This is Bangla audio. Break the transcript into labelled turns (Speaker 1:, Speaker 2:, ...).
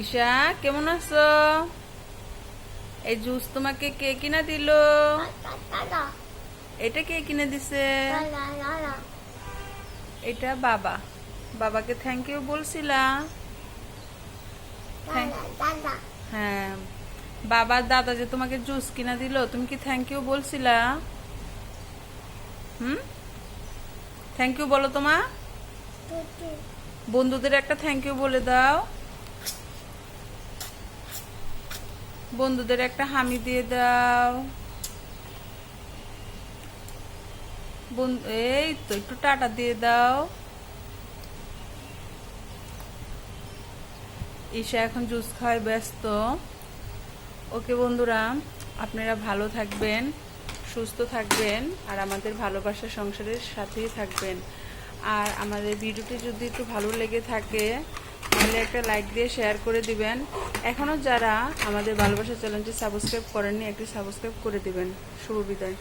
Speaker 1: ঈশা, কেমন আছো? এই জুস তোমাকে কে কিনা দিল? এটা কে কিনে দিছে? এটা বাবা। বাবাকে থ্যাংক ইউ বলছিলা হ্যাঁ। বাবার দাদা যে তোমাকে জুস কিনা দিল, তুমি কি থ্যাংক ইউ বলছিলা? হুম? থ্যাংক ইউ বলো তোমা বন্ধুদের একটা থ্যাংক ইউ বলে দাও। বন্ধুদের একটা হামি দিয়ে দাও। এই তো একটু টাটা দিয়ে দাও। ঈশা এখন জুস খাওয়ায় ব্যস্ত। ওকে বন্ধুরা, আপনারা ভালো থাকবেন, সুস্থ থাকবেন, আর আমাদের ভালোবাসা সংসারের সাথেই থাকবেন। আর আমাদের ভিডিওটি যদি একটু ভালো লেগে থাকে তাহলে একটা লাইক দিয়ে শেয়ার করে দিবেন। এখনও যারা আমাদের ভালোবাসা চ্যানেলটি সাবস্ক্রাইব করেননি, একটি সাবস্ক্রাইব করে দিবেন। শুভ বিদায়।